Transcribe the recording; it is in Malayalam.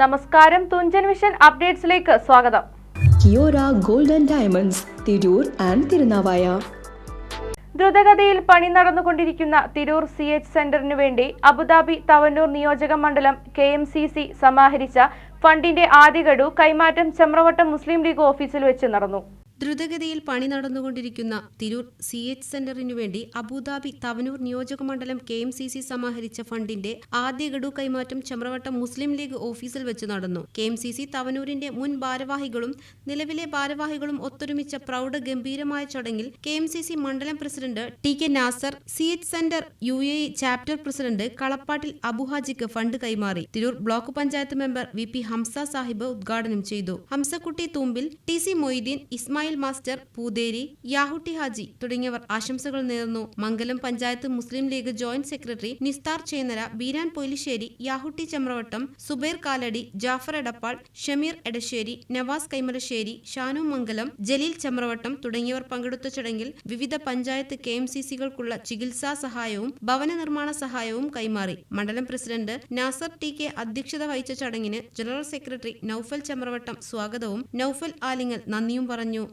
നമസ്കാരം. തുഞ്ചൻ വിഷൻ അപ്ഡേറ്റ്സിലേക്ക് സ്വാഗതം. Kiora golden diamonds Tirur and Thirunavaya. ദ്രുതഗതിയിൽ പണി നടന്നുകൊണ്ടിരിക്കുന്ന തിരൂർ സി എച്ച് സെന്ററിനു വേണ്ടി അബുദാബി തവന്നൂർ നിയോജക മണ്ഡലം കെ എം സി സി സമാഹരിച്ച ഫണ്ടിന്റെ ആദ്യഗഡു കൈമാറ്റം ചെമ്രവട്ടം മുസ്ലിം ലീഗ് ഓഫീസിൽ വെച്ച് നടന്നു. ദ്രുതഗതിയിൽ പണി നടന്നുകൊണ്ടിരിക്കുന്ന തിരൂർ സി എച്ച് സെന്ററിനു വേണ്ടി അബുദാബി തവനൂർ നിയോജകമണ്ഡലം കെ എം സി സി സമാഹരിച്ച ഫണ്ടിന്റെ ആദ്യ ഗഡു കൈമാറ്റം ചമ്രവട്ടം മുസ്ലിം ലീഗ് ഓഫീസിൽ വെച്ച് നടന്നു. കെ എം സി സി തവനൂരിന്റെ മുൻ ഭാരവാഹികളും നിലവിലെ ഭാരവാഹികളും ഒത്തൊരുമിച്ച പ്രൗഢ ഗംഭീരമായ ചടങ്ങിൽ കെ എം സി സി മണ്ഡലം president T K Nasar C H centre U A chapter president കളപ്പാട്ടിൽ അബുഹാജിക്ക് ഫണ്ട് കൈമാറി. Tirur block panchayat member V P Hamza Sahib ഉദ്ഘാടനം ചെയ്തു. Hamsakutty Thoombil T C Moideen Ismail master Poothery Yahutty Haji തുടങ്ങിയവർ ആശംസകൾ നേർന്നു. Mangalam panchayat Muslim league joint secretary Nisthar Chennara Beeran Poilissery Yahutty Chamravattam Subair Kalady Jafar Edappal Shameer Edassery Navas Kaimalassery Shanu Mangalam Jaleel Chamravattam തുടങ്ങിയവർ പങ്കെടുത്ത ചടങ്ങിൽ വിവിധ പഞ്ചായത്ത് കെ എം സി സികൾക്കുള്ള ചികിത്സാ സഹായവും ഭവന നിർമ്മാണ സഹായവും കൈമാറി. മണ്ഡലം പ്രസിഡന്റ് നാസർ ടി കെ അധ്യക്ഷത വഹിച്ച ചടങ്ങിന് ജനറൽ സെക്രട്ടറി നൌഫൽ ചമ്രവട്ടം സ്വാഗതവും നൌഫൽ ആലിങ്ങൽ നന്ദിയും പറഞ്ഞു.